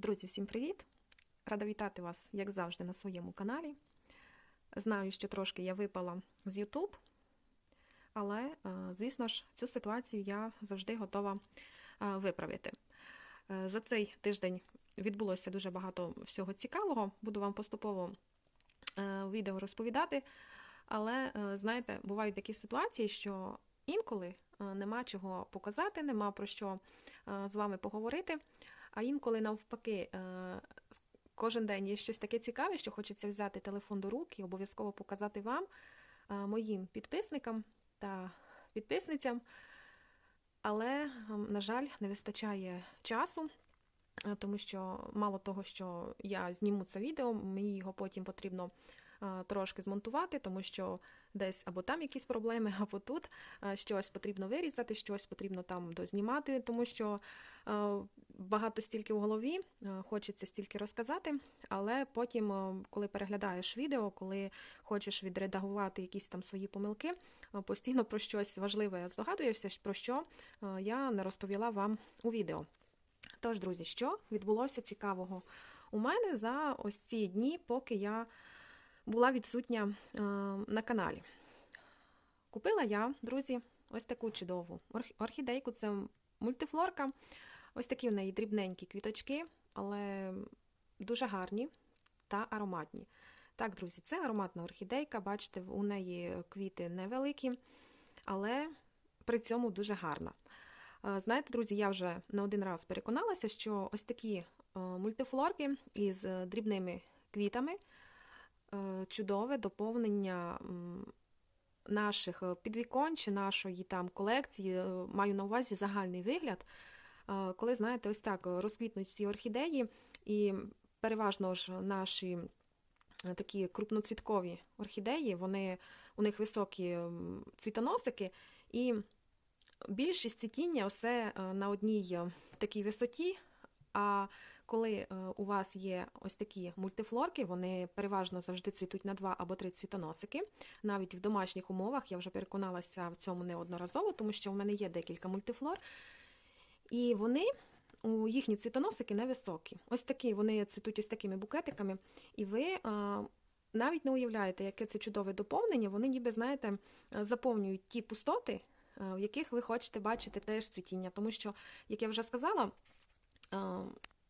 Друзі, всім привіт! Рада вітати вас, як завжди, на своєму каналі. Знаю, що трошки я випала з YouTube, але, е, звісно ж, цю ситуацію я завжди готова е, виправити. Е, за цей тиждень відбулося дуже багато всього цікавого. Буду вам поступово відео розповідати. Але, знаєте, бувають такі ситуації, що інколи нема чого показати, нема про що з вами поговорити. А інколи, навпаки, е, кожен день є щось таке цікаве, що хочеться взяти телефон до рук і обов'язково показати вам, е, моїм підписникам та підписницям. Але, на жаль, не вистачає часу, е, тому що мало того, що я зніму це відео, мені його потім потрібно трошки змонтувати, тому що десь або там якісь проблеми, або тут щось потрібно вирізати, щось потрібно там дознімати, тому що багато стільки в голові, хочеться стільки розказати, але потім, коли переглядаєш відео, коли хочеш відредагувати якісь там свої помилки, постійно про щось важливе здогадуєшся, про що я не розповіла вам у відео. Тож, друзі, що відбулося цікавого у мене за ось ці дні, поки я була відсутня е, на каналі. Купила я, друзі, ось таку чудову орхідейку це мультифлорка. Ось такі в неї дрібненькі квіточки, але дуже гарні та ароматні. Так, друзі, це ароматна орхідейка. Бачите, у неї квіти невеликі, але при цьому дуже гарна. Е, знаєте, друзі, я вже не один раз переконалася, що ось такі е, мультифлорки із дрібними квітами чудове доповнення наших е, підвіконь чи нашої там колекції, е, маю на увазі загальний вигляд. Коли, знаєте, ось так розквітнуть ці орхідеї, і переважно ж наші такі крупноцвіткові орхідеї, вони, у них високі цвітоносики, і більшість цвітіння все на одній такій висоті. А коли е, у вас є ось такі мультифлорки, вони переважно завжди цвітуть на два або три цвітоносики. Навіть в домашніх умовах я вже переконалася в цьому неодноразово, тому що в мене є декілька мультифлор. І вони, у їхні цвітоносики невисокі. Ось такі, вони цвітуть ось такими букетиками, і ви. Е, навіть не уявляєте, яке це чудове доповнення, вони ніби, знаєте, заповнюють ті пустоти, е, в яких ви хочете бачити теж цвітіння. Тому що, як я вже сказала,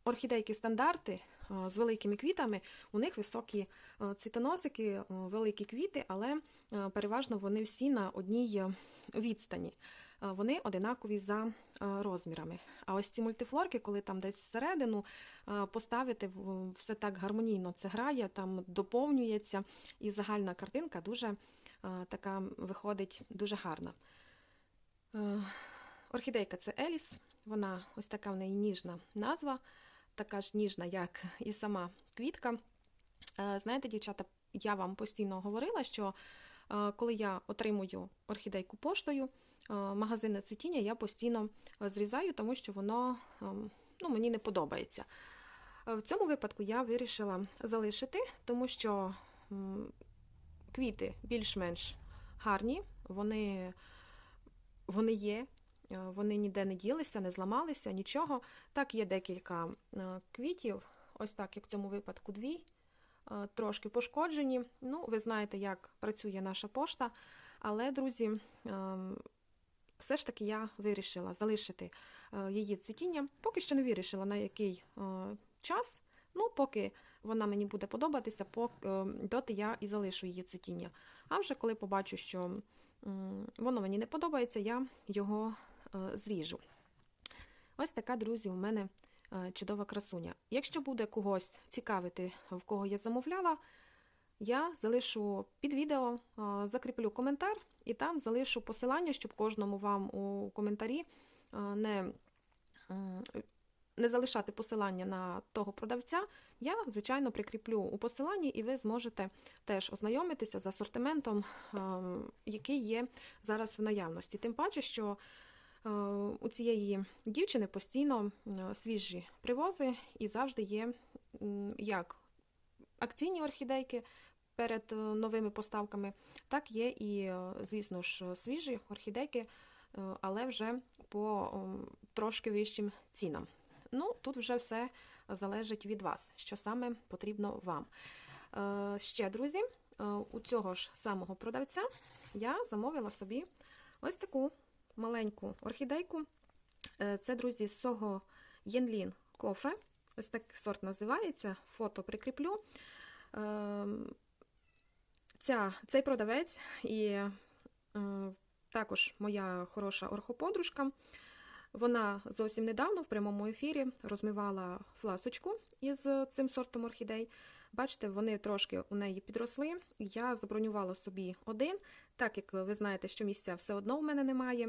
орхідейки стандарти з великими квітами, у них високі цвітоносики, великі квіти, але переважно вони всі на одній відстані. Вони одинакові за розмірами. А ось ці мультифлорки, коли там десь всередину поставити, все так гармонійно це грає, там доповнюється, і загальна картинка дуже така виходить дуже гарна. Орхідейка це Еліс, вона ось така в неї ніжна назва така ж ніжна, як і сама квітка. Е, знаєте, дівчата, я вам постійно говорила, що е, коли я отримую орхідейку поштою, е, магазинне цвітіння я постійно зрізаю, тому що воно ну, мені не подобається. В цьому випадку я вирішила залишити, тому що квіти більш-менш гарні, вони, вони є. Е, вони ніде не ділися, не зламалися, нічого. Так, є декілька е, квітів, ось так, як в цьому випадку, дві, е, трошки пошкоджені. Ну, ви знаєте, як працює наша пошта. Але, друзі, все ж таки я вирішила залишити її цвітіння. Поки що не вирішила, на який час. Ну, поки вона мені буде подобатися, доти я і залишу її цвітіння. А вже коли побачу, що воно мені не подобається, я його зріжу. Ось така, друзі, у мене е, чудова красуня. Якщо буде когось цікавити, в кого я замовляла, я залишу під відео, е, закріплю коментар і там залишу посилання, щоб кожному вам у коментарі не не залишати посилання на того продавця, я, звичайно, прикріплю у посиланні, і ви зможете теж ознайомитися з асортиментом, який є зараз в наявності. Тим паче, що Е, у цієї дівчини постійно е, свіжі привози і завжди є як акційні орхідейки перед е, новими поставками, так є і, звісно ж, свіжі орхідейки, але вже по трошки вищим цінам. Ну, Тут вже все залежить від вас, що саме потрібно вам. Е, Ще, друзі, е, у цього ж самого продавця я замовила собі ось таку маленьку орхідейку. Е, Це, друзі, з цього Єнлін кофе. Ось так сорт називається. Фото прикріплю. Е, Ця, Цей продавець і е, також моя хороша орхоподружка. Вона зовсім недавно в прямому ефірі розмивала фласочку із цим сортом орхідей. Бачите, вони трошки у неї підросли. Я забронювала собі один, так як ви знаєте, що місця все одно в мене немає.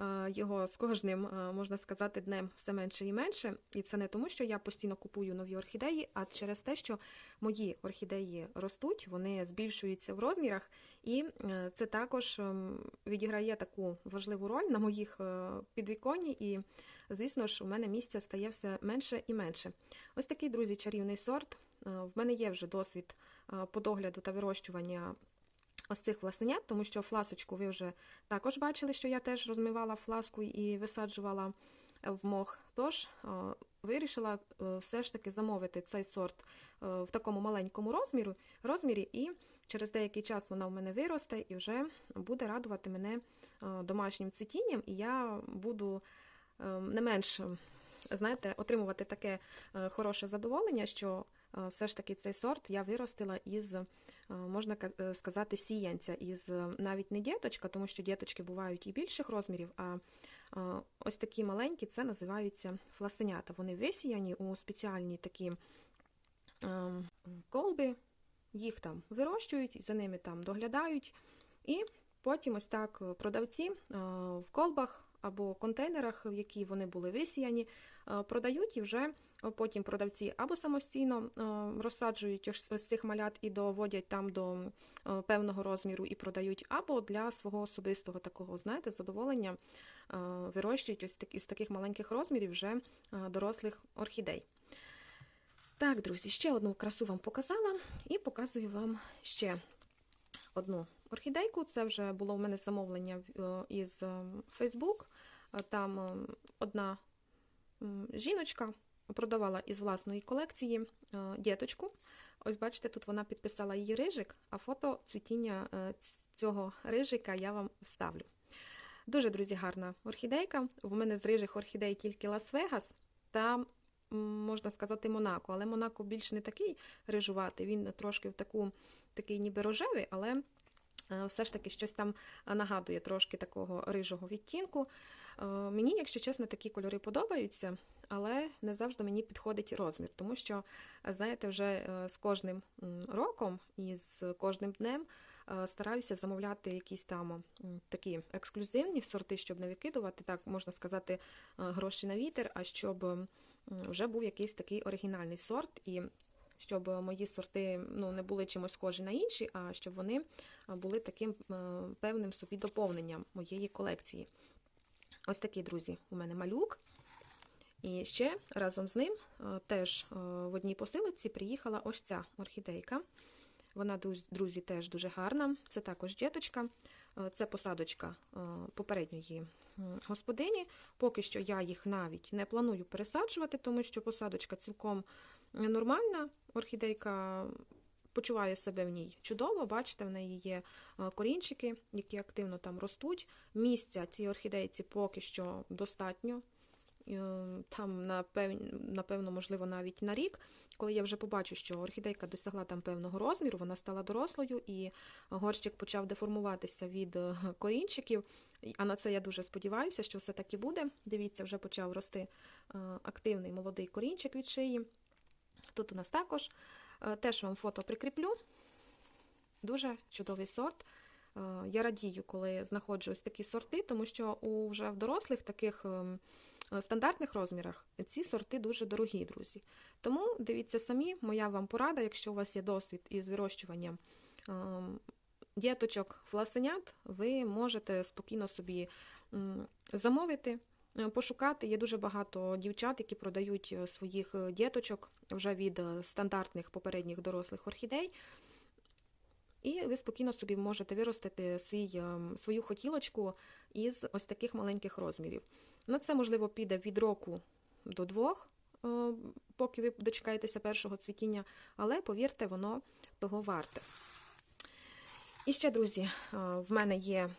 Е, Його з кожним, е, можна сказати, днем все менше і менше. І це не тому, що я постійно купую нові орхідеї, а через те, що мої орхідеї ростуть, вони збільшуються в розмірах, і е, це також ем, відіграє таку важливу роль на моїх підвіконні. І, звісно ж, у мене місця стає все менше і менше. Ось такий, друзі, чарівний сорт. Е, В мене є вже досвід е, по догляду та вирощування ось цих власенят, тому що фласочку ви вже також бачили, що я теж розмивала фласку і висаджувала в мох. Тож е, вирішила е, все ж таки замовити цей сорт е, в такому маленькому розмірі, розмірі, і через деякий час вона в мене виросте і вже буде радувати мене е, домашнім цвітінням, і я буду е, не менш, знаєте, отримувати таке е, хороше задоволення, що е, все ж таки цей сорт я виростила із, е, можна сказати, сіянця, із навіть не діточка, тому що діточки бувають і більших розмірів, а ось такі маленькі це називаються фласенята. Вони висіяні у спеціальні такі е, колби, їх там вирощують, за ними там доглядають. І потім ось так продавці в колбах або контейнерах, в які вони були висіяні, е, продають і вже потім продавці або самостійно е, розсаджують ось цих малят і доводять там до е, певного розміру і продають, або для свого особистого такого, знаєте, задоволення вирощують ось із таких маленьких розмірів вже дорослих орхідей. Так, друзі, ще одну красу вам показала і показую вам ще одну орхідейку. Це вже було в мене замовлення е, із е, Facebook. Е, Там одна жіночка продавала із власної колекції діточку. Ось бачите, тут вона підписала її рижик, а фото цвітіння цього рижика я вам вставлю. Дуже, друзі, гарна орхідейка. В мене з рижих орхідей тільки Лас-Вегас та, можна сказати, Монако. Але Монако більш не такий рижуватий, він трошки в таку, такий ніби рожевий, але е, все ж таки щось там нагадує трошки такого рижого відтінку. Е, Мені, якщо чесно, такі кольори подобаються, але не завжди мені підходить розмір, тому що, знаєте, вже е, з кожним роком і з кожним днем стараюся замовляти якісь там такі ексклюзивні сорти, щоб не викидувати, так можна сказати, гроші на вітер, а щоб вже був якийсь такий оригінальний сорт. І щоб мої сорти ну, не були чимось схожі на інші, а щоб вони е, були таким е, певним собі доповненням моєї колекції. Ось такий, друзі, у мене малюк. І ще разом з ним е, теж в одній посилиці приїхала ось ця орхідейка. Вона, друзі, теж дуже гарна. Це також діточка. Е, Це посадочка е, попередньої господині. Поки що я їх навіть не планую пересаджувати, тому що посадочка цілком нормальна. Орхідейка почуває себе в ній чудово. Бачите, в неї є е, корінчики, які активно там ростуть. Місця цій орхідейці поки що достатньо. Там, напевно, можливо, навіть на рік, коли я вже побачу, що орхідейка досягла там певного розміру, вона стала дорослою, і горщик почав деформуватися від е, корінчиків. А на це я дуже сподіваюся, що все таки буде. Дивіться, вже почав рости е, активний молодий корінчик від шиї. Тут у нас також е, теж вам фото прикріплю. Дуже чудовий сорт. Я радію, коли знаходжу ось такі сорти, тому що у вже в дорослих таких ем, стандартних розмірах ці сорти дуже дорогі, друзі. Тому дивіться самі, моя вам порада, якщо у вас є досвід із вирощуванням ем, діточок фласенят, ви можете спокійно собі замовити. е, Пошукати є дуже багато дівчат, які продають е, своїх е, діточок вже від е, стандартних попередніх дорослих орхідей. І ви спокійно собі можете виростити свій, ем, свою хотілочку із ось таких маленьких розмірів. На це, можливо, піде від року до двох е, поки ви дочекаєтеся першого цвітіння, але повірте, воно того варте. І ще, друзі, е, в мене є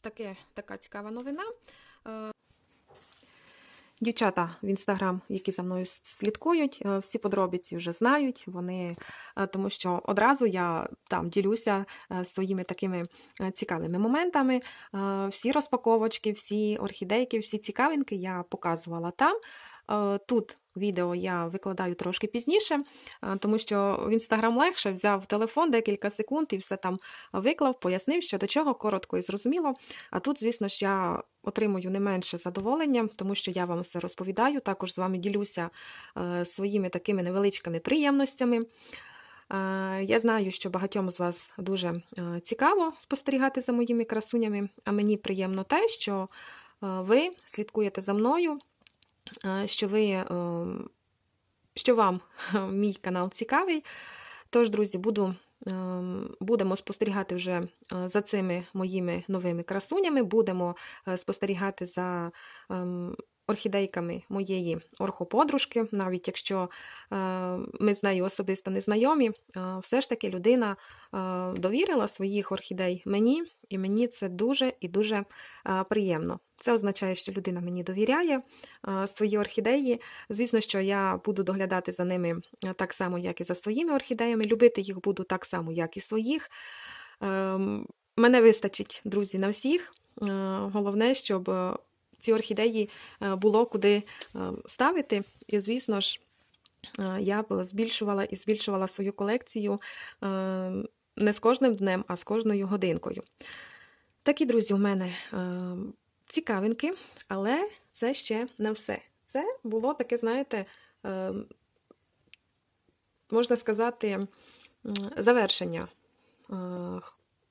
таке, така цікава новина. Дівчата в інстаграм, які за мною слідкують, е, всі подробиці вже знають. Вони е, тому, що одразу я там ділюся е, своїми такими цікавими моментами. Всі розпаковочки, всі орхідейки, всі цікавинки я показувала там. Е, Тут відео я викладаю трошки пізніше, е, тому що в інстаграм легше взяв телефон декілька секунд і все там виклав, пояснив, що до чого коротко і зрозуміло. А тут, звісно ж, я отримую не менше задоволення, тому що я вам все розповідаю. Також з вами ділюся е, своїми такими невеличкими приємностями. Я знаю, що багатьом з вас дуже цікаво спостерігати за моїми красунями, а мені приємно те, що ви слідкуєте за мною, що ви, е, що вам мій канал цікавий. Тож, друзі, буду, ем, будемо спостерігати вже е, за цими моїми новими красунями, будемо е, спостерігати за ем, орхідейками моєї орхоподружки, навіть якщо е, ми з нею особисто не знайомі, все ж таки людина е, довірила своїх орхідей мені, і мені це дуже і дуже е, приємно. Це означає, що людина мені довіряє свої орхідеї. Звісно, що я буду доглядати за ними так само, як і за своїми орхідеями. Любити їх буду так само, як і своїх. Ем, Мене вистачить, друзі, на всіх. Головне, щоб ці орхідеї е, було куди е, ставити. І, звісно ж, е, я б збільшувала і збільшувала свою колекцію не з кожним днем, а з кожною годинкою. Такі, друзі, у мене цікавинки, але це ще не все. Це було таке, знаєте, можна сказати, завершення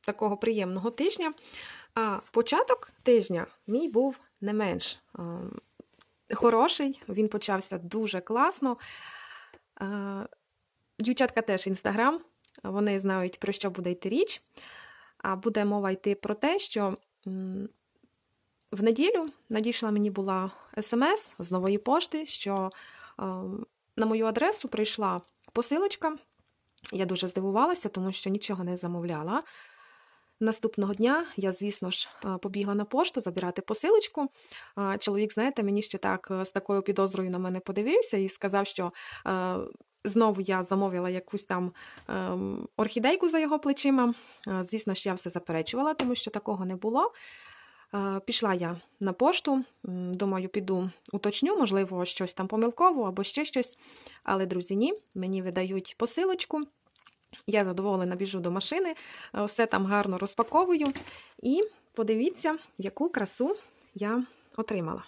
такого приємного тижня. А початок тижня мій був не менш хороший, він почався дуже класно. Дівчатка теж інстаграм, вони знають, про що буде йти річ. А буде мова йти про те, що в неділю надійшла мені була смс з нової пошти, що на мою адресу прийшла посилочка. Я дуже здивувалася, тому що нічого не замовляла. Наступного дня я, звісно ж, е, побігла на пошту забирати посилочку. Чоловік, знаєте, мені ще так е, з такою підозрою на мене подивився і сказав, що е, знову я замовила якусь там е, орхідейку за його плечима. Звісно ж, я все заперечувала, тому що такого не було. Пішла я на пошту, думаю, піду уточню, можливо, щось там помилково або ще щось. Але, друзі, ні, мені видають посилочку. Я задоволена біжу до машини, е, все там гарно розпаковую. І подивіться, яку красу я отримала.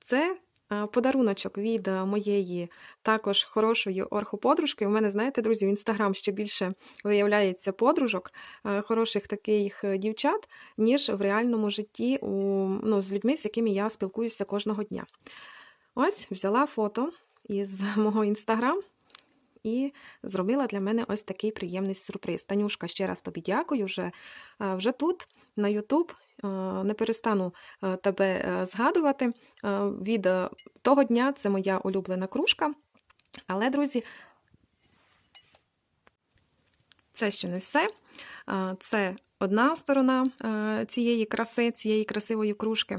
Це е, подаруночок від е, моєї також хорошої орхоподружки. У мене, знаєте, друзі, в інстаграм ще більше виявляється подружок, хороших таких дівчат, ніж в реальному житті у, ну, з людьми, з якими я спілкуюся кожного дня. Ось взяла фото із мого інстаграм і зробила для мене ось такий приємний сюрприз. Танюшка, ще раз тобі дякую. Вже, вже тут, на. Е, Не перестану тебе е, згадувати. Від е, того дня це моя улюблена кружка. Але, друзі, це ще не все. Це одна сторона е, цієї краси, цієї красивої кружки.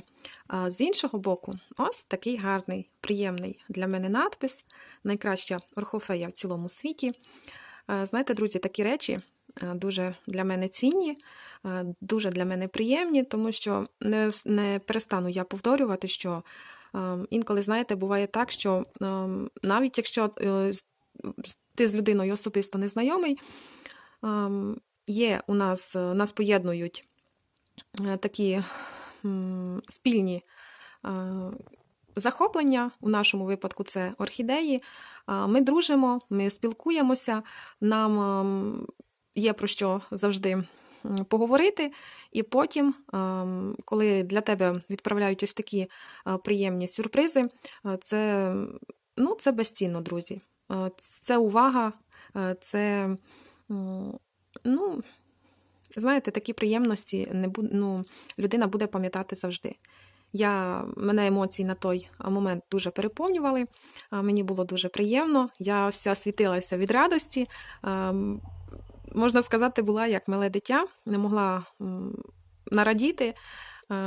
А з іншого боку, ось такий гарний, приємний для мене надпис. Найкраща орхофея в цілому світі. Е, Знаєте, друзі, такі речі е, дуже для мене цінні, дуже для мене приємні, тому що не, не перестану я повторювати, що інколи, знаєте, буває так, що навіть якщо ти з людиною особисто не знайомий, ем, є у нас, е, нас поєднують е, такі спільні е, захоплення. У нашому випадку це орхідеї. Ми дружимо, ми спілкуємося, нам є про що завжди поговорити. І потім, коли для тебе відправляють ось такі приємні сюрпризи, це, ну, це безцінно, друзі. Це увага, це. Ну, знаєте, такі приємності не бу... ну, людина буде пам'ятати завжди. Я, мене емоції на той момент дуже переповнювали. Мені було дуже приємно. Я вся світилася від радості. Можна сказати, була як мале дитя, не могла нарадіти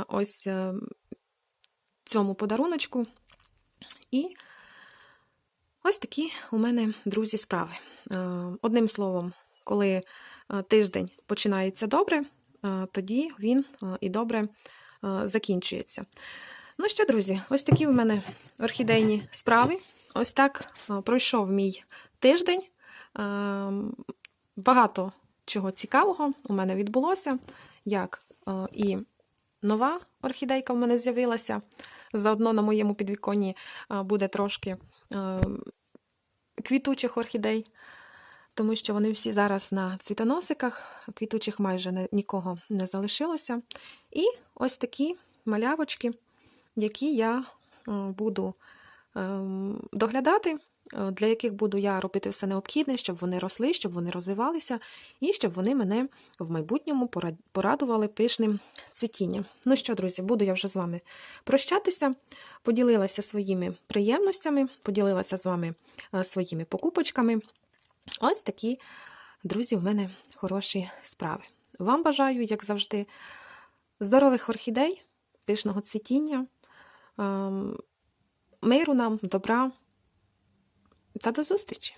ось е, цьому подаруночку. І ось такі у мене друзі справи. Е, Одним словом, коли тиждень починається добре, е, тоді він е, і добре е, закінчується. Ну що, друзі, ось такі у мене орхідейні справи. Ось так е, пройшов мій тиждень. Е, Багато чого цікавого у мене відбулося, як е, і нова орхідейка в мене з'явилася. Заодно на моєму підвіконні е, буде трошки е, квітучих орхідей, тому що вони всі зараз на цвітоносиках, квітучих майже нікого не залишилося. І ось такі малявочки, які я е, буду е, доглядати, е, для яких буду я робити все необхідне, щоб вони росли, щоб вони розвивалися, і щоб вони мене в майбутньому порадували пишним цвітінням. Ну що, друзі, буду я вже з вами прощатися. Поділилася своїми приємностями, поділилася з вами своїми покупочками. Ось такі, друзі, в мене хороші справи. Вам бажаю, як завжди, здорових орхідей, пишного цвітіння, ем, миру нам, добра та до зустрічі!